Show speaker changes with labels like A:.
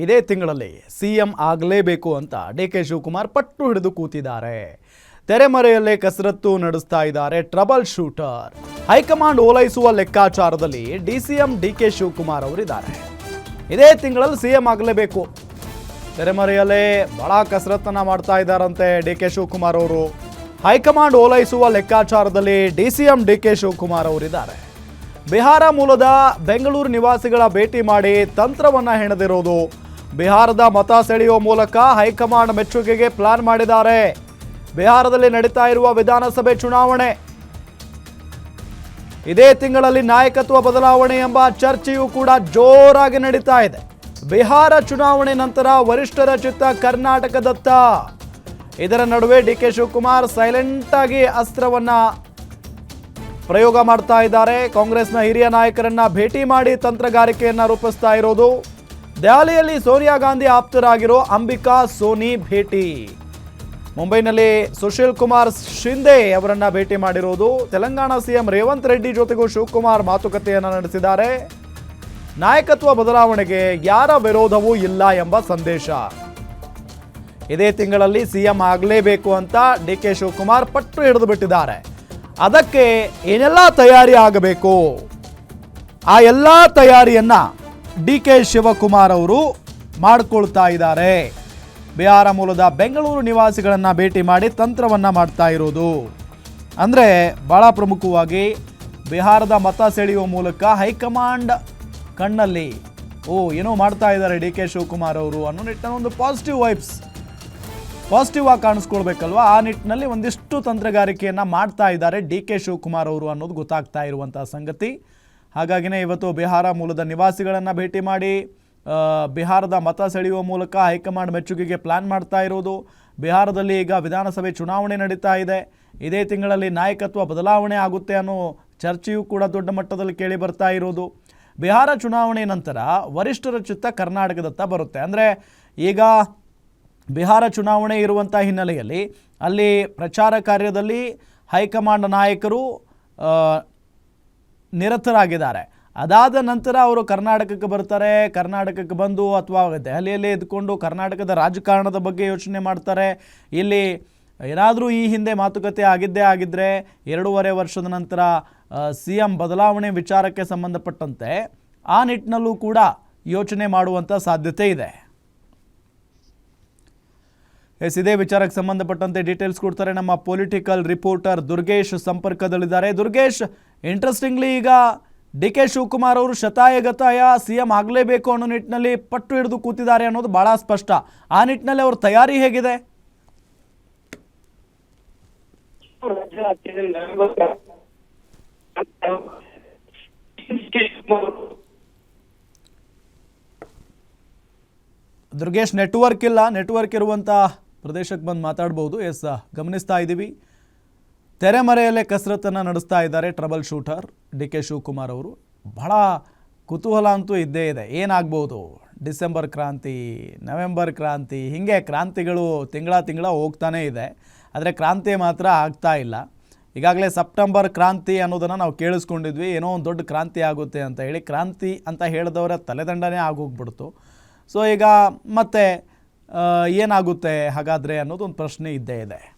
A: ಇದೇ ತಿಂಗಳಲ್ಲಿ ಸಿಎಂ ಆಗಲೇಬೇಕು ಅಂತ ಡಿ ಕೆ ಶಿವಕುಮಾರ್ ಪಟ್ಟು ಹಿಡಿದು ಕೂತಿದ್ದಾರೆ. ತೆರೆಮರೆಯಲ್ಲೇ ಕಸರತ್ತು ನಡೆಸ್ತಾ ಇದ್ದಾರೆ ಟ್ರಬಲ್ ಶೂಟರ್. ಹೈಕಮಾಂಡ್ ಓಲೈಸುವ ಲೆಕ್ಕಾಚಾರದಲ್ಲಿ D DCM D K Shivakumar ಅವರಿದ್ದಾರೆ. ಇದೇ ತಿಂಗಳಲ್ಲಿ ಸಿಎಂ ಆಗಲೇಬೇಕು. ತೆರೆಮರೆಯಲ್ಲೇ ಬಹಳ ಕಸರತ್ತನ್ನ ಮಾಡ್ತಾ ಇದ್ದಾರಂತೆ ಡಿ ಕೆ ಶಿವಕುಮಾರ್ ಅವರು. ಹೈಕಮಾಂಡ್ ಓಲೈಸುವ ಲೆಕ್ಕಾಚಾರದಲ್ಲಿ D C M D K Shivakumar ಅವರಿದ್ದಾರೆ. ಬಿಹಾರ ಮೂಲದ ಬೆಂಗಳೂರು ನಿವಾಸಿಗಳ ಭೇಟಿ ಮಾಡಿ ತಂತ್ರವನ್ನ ಹೆಣೆದಿರೋದು. ಬಿಹಾರದ ಮತ ಸೆಳೆಯುವ ಮೂಲಕ ಹೈಕಮಾಂಡ್ ಮೆಚ್ಚುಗೆಗೆ ಪ್ಲಾನ್ ಮಾಡಿದ್ದಾರೆ. ಬಿಹಾರದಲ್ಲಿ ನಡೀತಾ ಇರುವ ವಿಧಾನಸಭೆ ಚುನಾವಣೆ. ಇದೇ ತಿಂಗಳಲ್ಲಿ ನಾಯಕತ್ವ ಬದಲಾವಣೆ ಎಂಬ ಚರ್ಚೆಯೂ ಕೂಡ ಜೋರಾಗಿ ನಡೀತಾ ಇದೆ. ಬಿಹಾರ ಚುನಾವಣೆ ನಂತರ ವರಿಷ್ಠರ ಚಿತ್ತ ಕರ್ನಾಟಕದತ್ತ. ಇದರ ನಡುವೆ ಡಿ ಕೆ ಶಿವಕುಮಾರ್ ಸೈಲೆಂಟ್ ಆಗಿ ಅಸ್ತ್ರವನ್ನ ಪ್ರಯೋಗ ಮಾಡ್ತಾ ಇದ್ದಾರೆ. ಕಾಂಗ್ರೆಸ್ನ ಹಿರಿಯ ನಾಯಕರನ್ನ ಭೇಟಿ ಮಾಡಿ ತಂತ್ರಗಾರಿಕೆಯನ್ನ ರೂಪಿಸ್ತಾ ಇರೋದು ದೆಹಲಿಯಲ್ಲಿ ಸೋನಿಯಾ ಗಾಂಧಿ ಆಪ್ತರಾಗಿರೋ ಅಂಬಿಕಾ ಸೋನಿ ಭೇಟಿ. ಮುಂಬೈನಲ್ಲಿ ಸುಶೀಲ್ ಕುಮಾರ್ ಶಿಂದೆ ಅವರನ್ನ ಭೇಟಿ ಮಾಡಿರೋದು. ತೆಲಂಗಾಣ ಸಿಎಂ ರೇವಂತ್ ರೆಡ್ಡಿ ಜೊತೆಗೂ ಶಿವಕುಮಾರ್ ಮಾತುಕತೆಯನ್ನು ನಡೆಸಿದ್ದಾರೆ. ನಾಯಕತ್ವ ಬದಲಾವಣೆಗೆ ಯಾರ ವಿರೋಧವೂ ಇಲ್ಲ ಎಂಬ ಸಂದೇಶ. ಇದೇ ತಿಂಗಳಲ್ಲಿ ಸಿಎಂ ಆಗಲೇಬೇಕು ಅಂತ ಡಿ ಕೆ ಶಿವಕುಮಾರ್ ಪಟ್ಟು ಹಿಡಿದು ಬಿಟ್ಟಿದ್ದಾರೆ. ಅದಕ್ಕೆ ಏನೆಲ್ಲ ತಯಾರಿ ಆಗಬೇಕು? ಆ ಎಲ್ಲ ತಯಾರಿಯನ್ನ ಡಿ ಕೆ ಶಿವಕುಮಾರ್ ಅವರು ಮಾಡಿಕೊಳ್ತಾ ಇದ್ದಾರೆ. ಬಿಹಾರ ಮೂಲದ ಬೆಂಗಳೂರು ನಿವಾಸಿಗಳನ್ನು ಭೇಟಿ ಮಾಡಿ ತಂತ್ರವನ್ನು ಮಾಡ್ತಾ ಇರೋದು. ಅಂದರೆ ಭಾಳ ಪ್ರಮುಖವಾಗಿ ಬಿಹಾರದ ಮತ ಸೆಳೆಯುವ ಮೂಲಕ ಹೈಕಮಾಂಡ್ ಕಣ್ಣಲ್ಲಿ, ಓ, ಏನೋ ಮಾಡ್ತಾ ಇದ್ದಾರೆ ಡಿ ಕೆ ಶಿವಕುಮಾರ್ ಅವರು ಅನ್ನೋ ನಿಟ್ಟಿನ ಒಂದು ಪಾಸಿಟಿವ್ ವೈಬ್ಸ್ ಪಾಸಿಟಿವ್ ಆಗಿ ಕಾಣಿಸ್ಕೊಳ್ಬೇಕಲ್ವಾ? ಆ ನಿಟ್ಟಿನಲ್ಲಿ ಒಂದಿಷ್ಟು ತಂತ್ರಗಾರಿಕೆಯನ್ನು ಮಾಡ್ತಾ ಇದ್ದಾರೆ ಡಿ ಕೆ ಶಿವಕುಮಾರ್ ಅವರು ಅನ್ನೋದು ಗೊತ್ತಾಗ್ತಾ ಇರುವಂಥ ಸಂಗತಿ. ಹಾಗಾಗಿನೇ ಇವತ್ತು ಬಿಹಾರ ಮೂಲದ ನಿವಾಸಿಗಳನ್ನು ಭೇಟಿ ಮಾಡಿ ಬಿಹಾರದ ಮತ ಸೆಳೆಯುವ ಮೂಲಕ ಹೈಕಮಾಂಡ್ ಮೆಚ್ಚುಗೆಗೆ ಪ್ಲಾನ್ ಮಾಡ್ತಾ ಇರುವುದು. ಬಿಹಾರದಲ್ಲಿ ಈಗ ವಿಧಾನಸಭೆ ಚುನಾವಣೆ ನಡೀತಾ ಇದೆ. ಇದೇ ತಿಂಗಳಲ್ಲಿ ನಾಯಕತ್ವ ಬದಲಾವಣೆ ಆಗುತ್ತೆ ಅನ್ನೋ ಚರ್ಚೆಯೂ ಕೂಡ ದೊಡ್ಡ ಮಟ್ಟದಲ್ಲಿ ಕೇಳಿ ಬರ್ತಾ ಇರೋದು ಬಿಹಾರ ಚುನಾವಣೆ ನಂತರ ವರಿಷ್ಠರ ಚಿತ್ತ ಕರ್ನಾಟಕದತ್ತ ಬರುತ್ತೆ. ಅಂದರೆ ಈಗ ಬಿಹಾರ ಚುನಾವಣೆ ಇರುವಂಥ ಹಿನ್ನೆಲೆಯಲ್ಲಿ ಅಲ್ಲಿ ಪ್ರಚಾರ ಕಾರ್ಯದಲ್ಲಿ ಹೈಕಮಾಂಡ್ ನಾಯಕರು ನಿರತರಾಗಿದ್ದಾರೆ. ಅದಾದ ನಂತರ ಅವರು ಕರ್ನಾಟಕಕ್ಕೆ ಬರ್ತಾರೆ, ಕರ್ನಾಟಕಕ್ಕೆ ಬಂದು ಅಥವಾ ದೆಹಲಿಯಲ್ಲಿ ಇದ್ಕೊಂಡು ಕರ್ನಾಟಕದ ರಾಜಕಾರಣದ ಬಗ್ಗೆ ಯೋಚನೆ ಮಾಡ್ತಾರೆ. ಇಲ್ಲಿ ಏನಾದರೂ ಈ ಹಿಂದೆ ಮಾತುಕತೆ ಆಗಿದ್ದೇ ಆಗಿದ್ದರೆ ಎರಡೂವರೆ ವರ್ಷದ ನಂತರ ಸಿ ಎಂ ಬದಲಾವಣೆ ವಿಚಾರಕ್ಕೆ ಸಂಬಂಧಪಟ್ಟಂತೆ ಆ ನಿಟ್ಟಿನಲ್ಲೂ ಕೂಡ ಯೋಚನೆ ಮಾಡುವಂಥ ಸಾಧ್ಯತೆ ಇದೆ. ಎಸ್, ಇದೇ ವಿಚಾರಕ್ಕೆ ಸಂಬಂಧಪಟ್ಟಂತೆ ಡೀಟೇಲ್ಸ್ ಕೊಡ್ತಾರೆ ನಮ್ಮ ಪೊಲಿಟಿಕಲ್ ರಿಪೋರ್ಟರ್ ದುರ್ಗೇಶ್ ಸಂಪರ್ಕದಲ್ಲಿದ್ದಾರೆ. ದುರ್ಗೇಶ್ ಇಂಟ್ರೆಸ್ಟಿಂಗ್ಲಿ ಈಗ ಡಿ ಕೆ ಶಿವಕುಮಾರ್ ಅವರು ಶತಾಯಗತಾಯ ಸಿ ಎಂ ಆಗಲೇಬೇಕು ಅನ್ನೋ ನಿಟ್ಟಿನಲ್ಲಿ ಪಟ್ಟು ಹಿಡಿದು ಕೂತಿದ್ದಾರೆ ಅನ್ನೋದು ಬಹಳ ಸ್ಪಷ್ಟ. ಆ ನಿಟ್ಟಿನಲ್ಲಿ ಅವ್ರ ತಯಾರಿ ಹೇಗಿದೆ? ದುರ್ಗೇಶ್ ನೆಟ್ವರ್ಕ್ ಇಲ್ಲ. ನೆಟ್ವರ್ಕ್ ಇರುವಂಥ ಪ್ರದೇಶಕ್ಕೆ ಬಂದು ಮಾತಾಡ್ಬೋದು. ಎಸ್ ಗಮನಿಸ್ತಾ ಇದ್ದೀವಿ. ತೆರೆಮರೆಯಲ್ಲೇ ಕಸರತ್ತನ್ನು ನಡೆಸ್ತಾ ಇದ್ದಾರೆ trouble shooter D K Shivakumar ಅವರು. ಬಹಳ ಕುತೂಹಲ ಅಂತೂ ಇದ್ದೇ ಇದೆ. ಏನಾಗ್ಬೋದು? ಡಿಸೆಂಬರ್ ಕ್ರಾಂತಿ, ನವೆಂಬರ್ ಕ್ರಾಂತಿ, ಹೀಗೆ ಕ್ರಾಂತಿಗಳು ತಿಂಗಳ ತಿಂಗಳ ಹೋಗ್ತಾನೇ ಇದೆ. ಆದರೆ ಕ್ರಾಂತಿ ಮಾತ್ರ ಆಗ್ತಾ ಇಲ್ಲ. ಈಗಾಗಲೇ ಸೆಪ್ಟೆಂಬರ್ ಕ್ರಾಂತಿ ಅನ್ನೋದನ್ನು ನಾವು ಕೇಳಿಸ್ಕೊಂಡಿದ್ವಿ. ಏನೋ ಒಂದು ದೊಡ್ಡ ಕ್ರಾಂತಿ ಆಗುತ್ತೆ ಅಂತ ಹೇಳಿ, ಕ್ರಾಂತಿ ಅಂತ ಹೇಳಿದವರ ತಲೆದಂಡನೇ ಆಗೋಗ್ಬಿಡ್ತು. ಸೊ ಈಗ ಮತ್ತೆ ಏನಾಗುತ್ತೆ ಹಾಗಾದರೆ ಅನ್ನೋದು ಒಂದು ಪ್ರಶ್ನೆ ಇದ್ದೇ ಇದೆ.